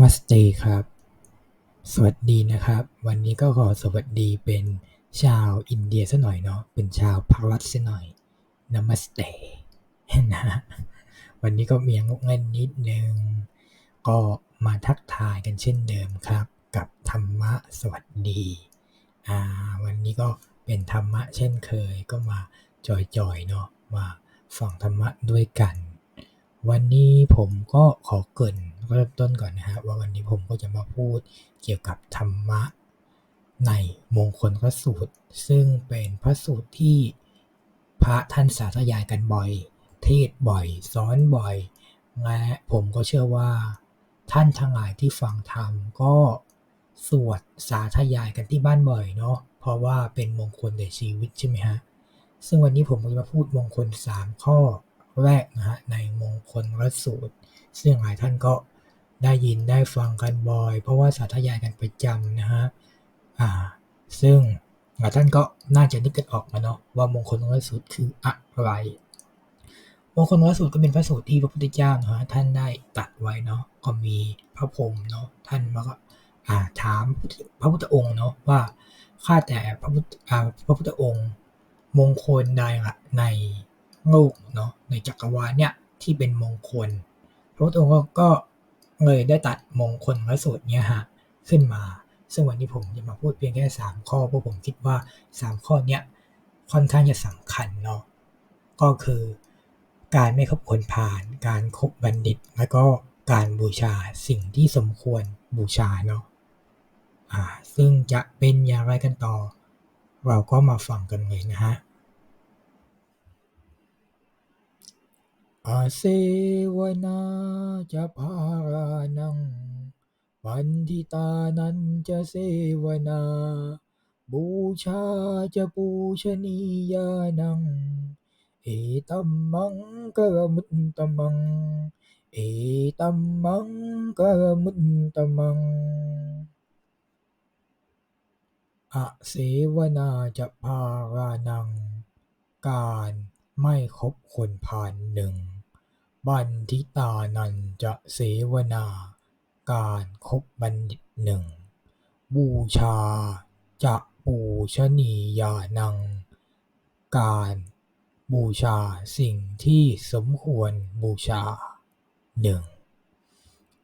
มัสเตครับ สวัสดีนะครับ วันนี้ก็ขอสวัสดีเป็นชาวอินเดียซะหน่อยเนาะ เป็นชาวพักรัฐซะหน่อยนมัสเตนะวันนี้ก็มีงกเงินนิดนึง ก็มาทักทายกันเช่นเดิมครับ กับธรรมะสวัสดี อ่า วันนี้ก็เป็นธรรมะเช่นเคย ก็มาจอยๆเนาะ มาฟังธรรมะด้วยกัน วันนี้ผมก็ขอเกริ นเริ่มต้นก่อนนะฮะว่าวันนี้ผมก็จะมาพูดเกี่ยวกับธรรมะในมงคลพระสูตร ซึ่งเป็นพระสูตรที่พระท่านสาธยายกันบ่อย เทศบ่อยสอนบ่อย และผมก็เชื่อว่า ท่านทั้งหลายที่ฟังธรรมก็สวดสาธยายกันที่บ้านบ่อยเนาะเพราะว่าเป็นมงคลในชีวิตใช่ไหมฮะซึ่งวันนี้ผมก็จะมาพูดมงคล 3 ข้อแรกนะฮะในมงคลพระสูตร ซึ่งหลายท่านก็ ได้ยินได้ฟังกันบ่อย เพราะว่าสาธยายกันประจำนะฮะอ่า ซึ่งท่านก็น่าจะนึกกันออกมาเนาะว่ามงคลพระสูตรคืออะไร มงคลพระสูตรก็เป็นพระสูตรที่พระพุทธเจ้านะฮะท่านได้ตัดไว้เนาะก็มีพระพรหมเนาะท่านมาก็อ่าถามพระพุทธองค์เนาะว่าข้าแต่พระพุทธอ่าพระพุทธองค์ มงคลใดละในโลกเนาะในจักรวาลเนี่ยที่เป็นมงคล พระพุทธองค์ก็ เลยได้ตัดมงคลพระสูตรเนี่ยฮะขึ้นมา ซึ่งวันนี้ผมจะมาพูดเพียงแค่ 3 ข้อเพราะผมคิดว่า 3 ข้อเนี้ยค่อนข้างจะสำคัญเนาะก็คือการไม่คบคนผ่าน การคบบัณฑิต แล้วก็การบูชาสิ่งที่สมควรบูชาเนาะอ่าซึ่งจะเป็นอย่างไรกันต่อ เราก็มาฟังกันเลยนะฮะ อาเสวนาจะพารานัง ปันทิตานันจะเสวนา บูชาจะปูชนียานัง เอตัมมังกะมุตตมัง เอตัมมังกะมุตตมังอาเสวนาจะพารานัง การไม่คบคนพาลหนึ่ง บัณฑิตานันจะเสวนา การคบบัณฑิตหนึ่ง บูชาจะปูชนียานัง การบูชาสิ่งที่สมควรบูชาหนึ่ง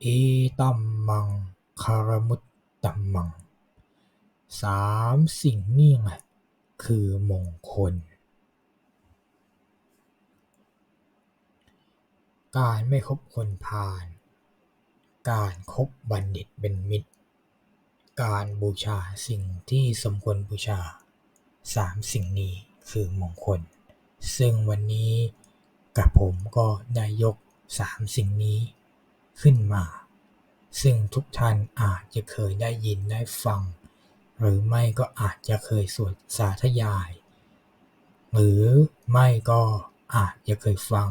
เอตัมมังคารมุตตัมมังสามสิ่งนี้แหละคือมงคล การไม่คบคนพาล การคบบัณฑิตเป็นมิตร การบูชาสิ่งที่สมควรบูชาสามสิ่งนี้คือมงคล ซึ่งวันนี้กับผมก็ได้ยกสามสิ่งนี้ขึ้นมา ซึ่งทุกท่านอาจจะเคยได้ยินได้ฟัง หรือไม่ก็อาจจะเคยสวดสาธยาย หรือไม่ก็อาจจะเคยฟัง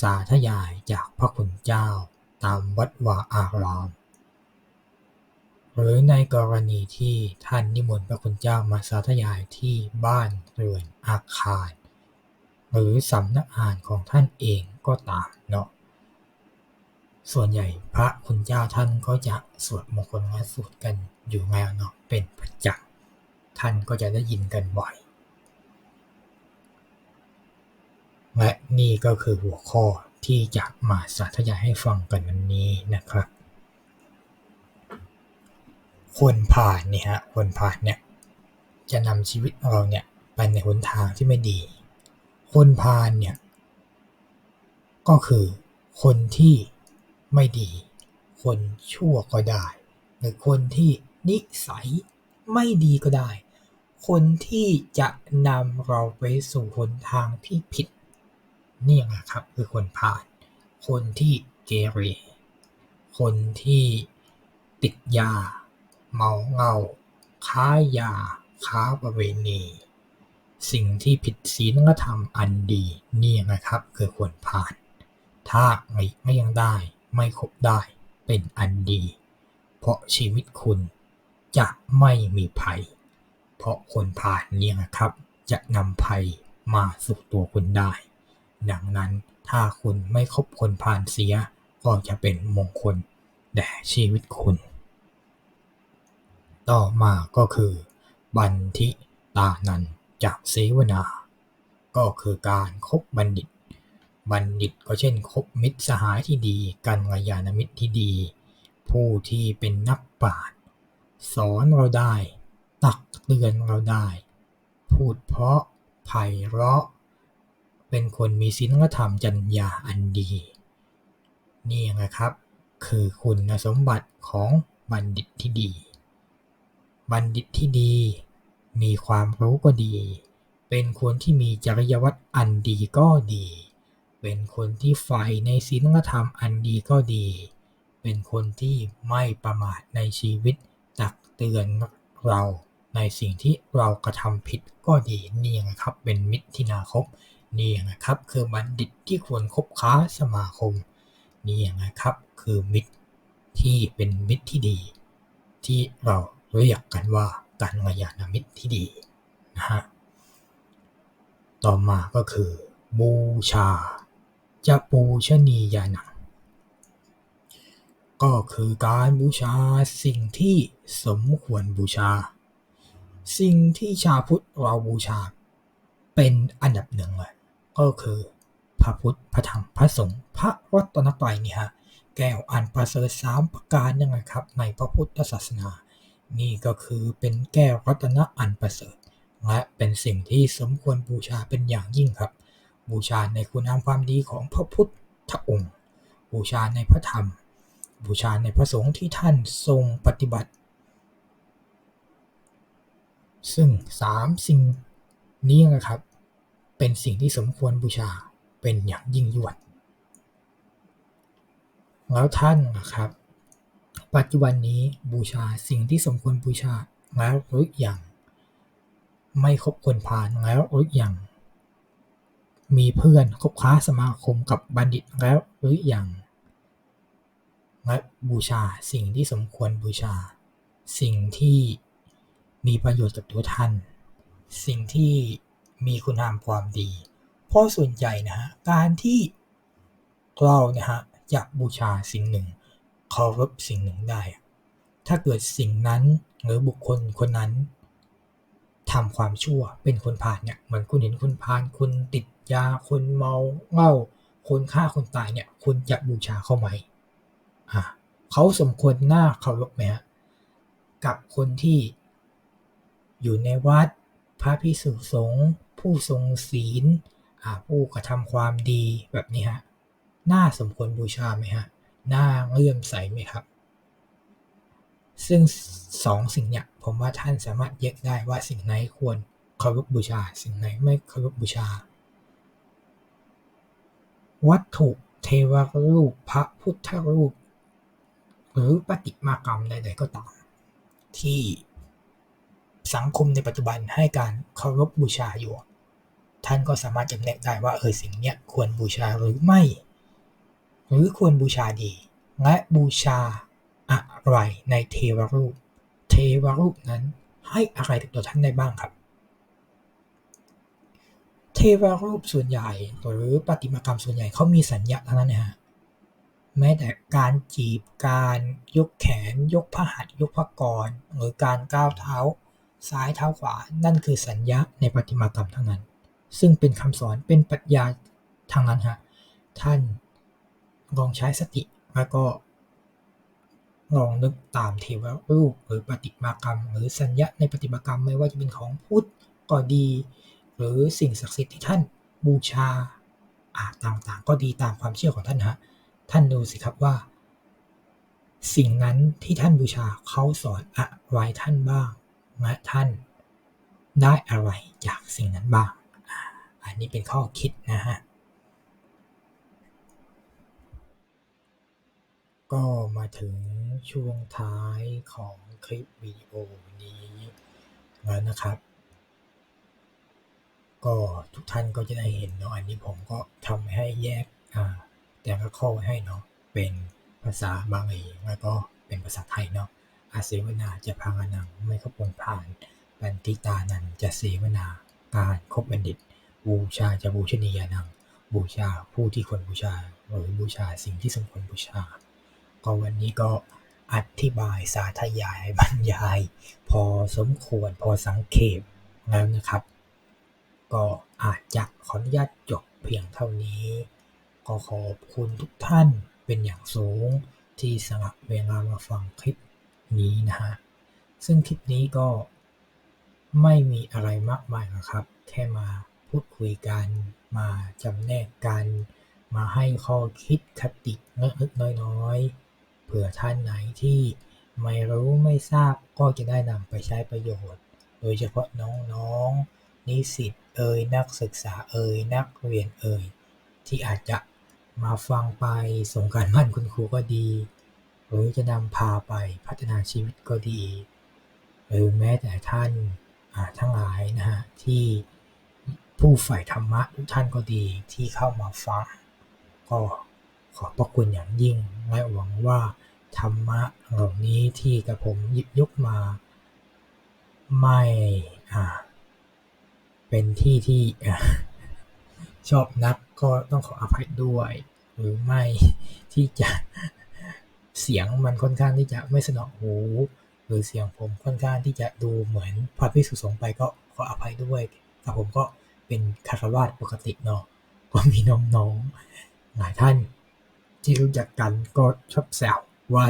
สาธยายจากพระคุณเจ้าตามวัดวาอาราม หรือในกรณีที่ท่านนิมนต์พระคุณเจ้ามาสาธยายที่บ้านเรือนอาคาร หรือสำนักอ่านของท่านเองก็ตามเนาะส่วนใหญ่พระคุณเจ้าท่านก็จะสวดมงคลพระสูตรกันอยู่แล้วเนาะเป็นประจำท่านก็จะได้ยินกันบ่อย และนี่ก็คือหัวข้อที่จะมาสาธยายให้ฟังกันวันนี้นะครับ คนผ่านเนี่ยฮะคนผ่านเนี่ยจะนำชีวิตของเราเนี่ยไปในหนทางที่ไม่ดี คนพาลเนี่ยก็คือคนที่ไม่ดี คนชั่วก็ได้ หรือคนที่นิสัยไม่ดีก็ได้ คนที่จะนำเราไปสู่หนทางที่ผิด นี่แหละครับ คือคนพาลคนที่เกเร คนที่ติดยา เมาเหล้าค้ายา ค้าประเวณี สิ่งที่ผิดศีลธรรมอันดี นี่นะครับ คือควรผ่าน ถ้าไม่ไม่ยังได้ ไม่ครบได้ เป็นอันดี เพราะชีวิตคุณจะไม่มีภัย เพราะคนผ่านเนี่ยนะครับ จะนำภัยมาสู่ตัวคุณได้ ดังนั้นถ้าคุณไม่คบคนผ่านเสีย ก็จะเป็นมงคลแด่ชีวิตคุณ ต่อมาก็คือ บันทิตานันจากเสวนา ก็คือการคบบัณฑิต บัณฑิตก็เช่นคบมิตรสหายที่ดีกัลยาณมิตรที่ดี ผู้ที่เป็นนักปราชญ์สอนเราได้ ตักเตือนเราได้ พูดเพราะไพเราะ เป็นคนมีศีลธรรมจรรยาอันดี นี่นะครับ คือคุณสมบัติของบัณฑิตที่ดี บัณฑิตที่ดี มีความรู้ก็ดี เป็นคนที่มีจริยวัตรอันดีก็ดี เป็นคนที่ใฝ่ในศีลธรรมอันดีก็ดี เป็นคนที่ไม่ประมาทในชีวิตตักเตือนเราในสิ่งที่เรากระทำผิดก็ดีนี่นะครับเป็นมิตรที่น่าคบ นี่นะครับคือบัณฑิตที่ควรคบค้าสมาคม นี่นะครับคือมิตรที่เป็นมิตรที่ดี ที่เราเรียกกันว่าการงยาณมิตรที่ดีนะฮะต่อมาก็คือ บูชา จะปูชนียานังก็คือการบูชาสิ่งที่สมควรบูชา สิ่งที่ชาพุทธเราบูชาเป็นอันดับหนึ่งเลย ก็คือ พระพุทธ พระธรรม พระสงฆ์ พระรัตนตรัยนี่ฮะ แก้วอันประเสริฐสามประการนั่นแหละครับ ในพระพุทธศาสนา นี่ก็คือเป็นแก้วรัตนะอันประเสริฐ และเป็นสิ่งที่สมควรบูชาเป็นอย่างยิ่งครับ บูชาในคุณงามความดีของพระพุทธองค์ บูชาในพระธรรม บูชาในพระสงฆ์ที่ท่านทรงปฏิบัติ ซึ่งสามสิ่งนี้นะครับ เป็นสิ่งที่สมควรบูชาเป็นอย่างยิ่งยวด แล้วท่านนะครับ ปัจจุบันนี้บูชาสิ่งที่สมควรบูชาแล้วหรือยังไม่คบคนพาลแล้วหรือยังมีเพื่อนคบค้าสมาคมกับบัณฑิตแล้วหรือยังและบูชาสิ่งที่สมควรบูชา สิ่งที่มีประโยชน์กับตัวท่าน สิ่งที่ มีคุณงามความดี เพราะส่วนใหญ่นะฮะการที่เราเนี่ยฮะจะบูชาสิ่งหนึ่งเคารพสิ่งหนึ่งได้ ถ้าเกิดสิ่งนั้นหรือบุคคลคนนั้นทำความชั่วเป็นคนผ่านเนี่ยเหมือนคุณเห็นคนพาลคุณติดยาคนเมาเหล้าคนฆ่าคนตายเนี่ยคุณจะบูชาเขาไหมอ่าเขาสมควรหน้าเคารพไหมฮะกับคนที่อยู่ในวัดพระพิสุสงฆ์ ผู้ทรงศีลผู้กระทำความดีแบบนี้ฮะน่าสมควรบูชาไหมฮะน่าเลื่อมใสไหมครับ ซึ่งสองสิ่งเนี่ยผมว่าท่านสามารถแยกได้ว่าสิ่งไหนควรเคารพบูชา สิ่งไหนไม่เคารพบูชา วัตถุเทวรูปพระพุทธรูป หรือปฏิมากรรมใด ๆ ก็ตาม ที่สังคมในปัจจุบันให้การเคารพบูชาอยู่ ท่านก็สามารถจำแนกได้ว่าเออสิ่งเนี้ยควรบูชาหรือไม่ หรือควรบูชาดี และบูชาอะไรในเทวรูป เทวรูปนั้นให้อะไรกับตัวท่านได้บ้างครับ เทวรูปส่วนใหญ่หรือปฏิมากรรมส่วนใหญ่เขามีสัญญาทั้งนั้นนะฮะแม้แต่การจีบการยกแขน ยกพระหัตถ์ยกพระกรหรือการก้าวเท้า ซ้ายเท้าขวา นั่นคือสัญญาในปฏิมากรรมทั้งนั้น ซึ่งเป็นคำสอนเป็นปรัชญาทางนั้นฮะท่านลองใช้สติแล้วก็ลองนึกตามเทวรูปหรือปฏิมากรรม หรือสัญญาในปฏิมากรรมไม่ว่าจะเป็นของพุทธก็ดี หรือสิ่งศักดิ์สิทธิ์ที่ท่านบูชาอาต่างๆ ก็ดีตามความเชื่อของท่านฮะท่านดูสิครับว่า สิ่งนั้นที่ท่านบูชาเขาสอนอะไรท่านบ้างและท่านได้อะไรจากสิ่งนั้นบ้าง อันนี้เป็นข้อคิดนะฮะ ก็มาถึงช่วงท้ายของคลิปวิดีโอนี้แล้วนะครับ ก็ทุกท่านก็จะได้เห็นเนาะ อันนี้ผมก็ทำให้แยกอ่าแต่ละข้อให้เนาะ เป็นภาษาบาลีแล้วก็เป็นภาษาไทยเนาะอาเสวนาจะพังอนังไม่ขบวนผ่านบันทิตานันจะเสวนาการคบบัณฑิต บูชาจะบูชนียานัง บูชาผู้ที่ควรบูชา หรือบูชาสิ่งที่สมควรบูชา ก็วันนี้ก็อธิบายสาธยายบรรยาย พอสมควรพอสังเขปแล้วนะครับ ก็อาจจะขออนุญาตจบเพียงเท่านี้ ก็ขอบคุณทุกท่านเป็นอย่างสูงที่สละเวลามาฟังคลิปนี้นะฮะ ซึ่งคลิปนี้ก็ไม่มีอะไรมากมายหรอกครับ แค่มา พูดคุยกัน มาจำแนกกัน มาให้ข้อคิดคติเล็กๆน้อยๆ เผื่อท่านไหนที่ไม่รู้ไม่ทราบก็จะได้นำไปใช้ประโยชน์ โดยเฉพาะน้องๆนิสิตเอ่ยนักศึกษาเอ่ยนักเรียนเอ่ยที่อาจจะมาฟังไปส่งการบ้านคุณครูก็ดี หรือจะนำพาไปพัฒนาชีวิตก็ดี หรือแม้แต่ท่านทั้งหลายนะฮะที่ ผู้ใฝ่ธรรมะทุกท่านก็ดีที่เข้ามาฟัง ก็ขอบพระคุณอย่างยิ่ง และหวังว่าธรรมะเหล่านี้ที่กระผมหยิบยกมา ไม่อ่าเป็นที่ที่ชอบนักก็ต้องขออภัยด้วย หรือไม่ที่จะเสียงมันค่อนข้างที่จะไม่สนอหู หรือเสียงผมค่อนข้างที่จะดูเหมือนพระพิสุสงไปก็ขออภัยด้วยแต่ผมก็ เป็นคารวาสปกติเนาะก็มีน้องๆ หลายท่าน ที่รู้จักกันก็ชอบแซวว่า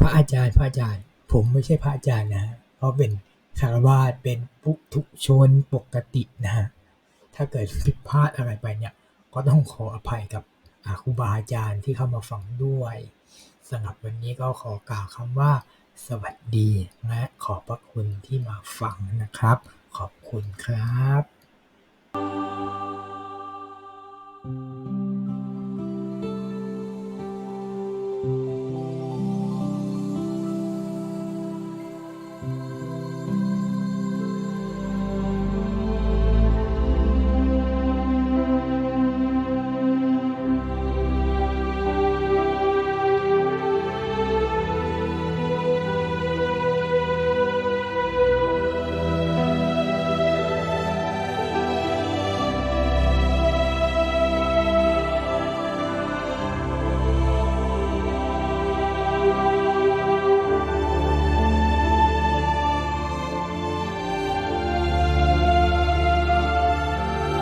พระอาจารย์พระอาจารย์ ผมไม่ใช่พระอาจารย์นะเพราะเป็นคารวาสเป็นปุถุชนปกตินะฮะถ้าเกิดผิดพลาดอะไรไปเนี่ย ก็ต้องขออภัยกับครูบาอาจารย์ที่เข้ามาฟังด้วยสำหรับวันนี้ก็ขอกล่าวคำว่า สวัสดี และขอบพระคุณที่มาฟังนะครับ ขอบคุณครับ